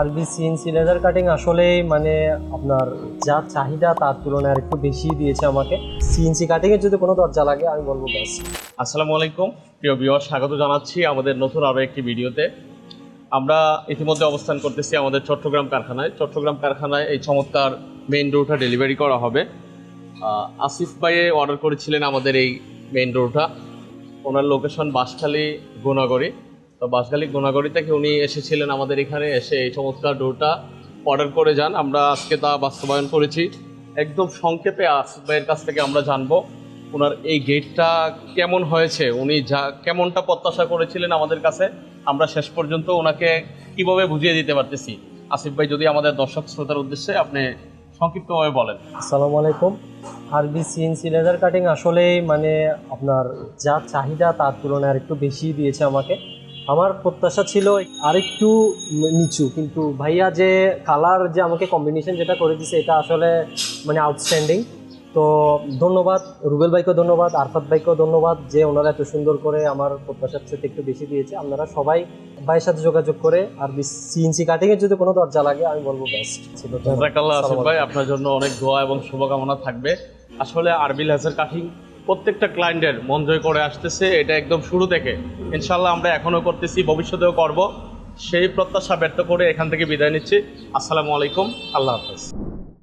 আরবি CNC leather cutting আসলেই মানে আপনার যা চাহিদা তার তুলনায় একটু বেশি দিয়েছে আমাকে। সিএনসি কাটিংয়ের যদি কোনো দরজা লাগে, আমি বলব বেস্ট আসসালামু আলাইকুম। প্রিয় বিওয়ার স্বাগত জানাচ্ছি আমাদের নতুন আরও একটি ভিডিওতে। আমরা ইতিমধ্যে অবস্থান করতেছি আমাদের চট্টগ্রাম কারখানায়। চট্টগ্রাম কারখানায় এই চমৎকার মেইন ডোরটা ডেলিভারি করা হবে। আসিফ ভাইয়ে অর্ডার করেছিলেন আমাদের এই মেইন ডোরটা ওনার লোকেশন বাঁশখালী গুণাগড়ি তো বাঁশখালী গুণাগড়ি থেকে উনি এসেছিলেন আমাদের এখানে? এসে এই চমৎকার ডোরটা অর্ডার করে যান। আমরা আজকে তা বাস্তবায়ন করেছি। একদম সংক্ষেপে আসিফ ভাইয়ের কাছ থেকে আমরা জানব ওনার এই গেটটা কেমন হয়েছে, উনি যা কেমনটা প্রত্যাশা করেছিলেন আমাদের কাছে। আমরা শেষ পর্যন্ত ওনাকে কীভাবে বুঝিয়ে দিতে পারতেছি? আসিফ ভাই, যদি আমাদের দর্শক শ্রোতার উদ্দেশ্যে আপনি সংক্ষিপ্তভাবে বলেন। আসসালামু আলাইকুম। আরবি সিএনসি লেদার কাটিং আসলেই মানে আপনার যা চাহিদা তার তুলনায় আর একটু বেশি দিয়েছে আমাকে। আমার প্রত্যাশা ছিল আরেকটু নিচু কিন্তু ভাইয়া যে কালার যে আমাকে কম্বিনেশন যেটা করে দিছে এটা আসলে মানে আউটস্ট্যান্ডিং তো ধন্যবাদ রুবেল ভাইকেও ধন্যবাদ আরফাত ভাইকেও ধন্যবাদ যে ওনারা এত সুন্দর করে আমার প্রত্যাশার চেয়ে একটু বেশি দিয়েছে। আপনারা সবাই ভাইয়ের সাথে যোগাযোগ করে আর সিএনসি কাটিংয়ের যদি কোনো দরজা লাগে আমি বলব বেস্ট ছিল। ভাই আপনার জন্য অনেক দোয়া এবং শুভকামনা থাকবে। আসলে আরবি লেজার কাটিং প্রত্যেকটা ক্লায়েন্টের মন জয় করে আসতেছে, এটা একদম শুরু থেকে। ইনশাল্লাহ আমরা এখনও করতেছি, ভবিষ্যতেও করব। সেই প্রত্যাশা ব্যর্থ করে এখান থেকে বিদায় নিচ্ছি। আসসালামু আলাইকুম, আল্লাহ হাফেজ।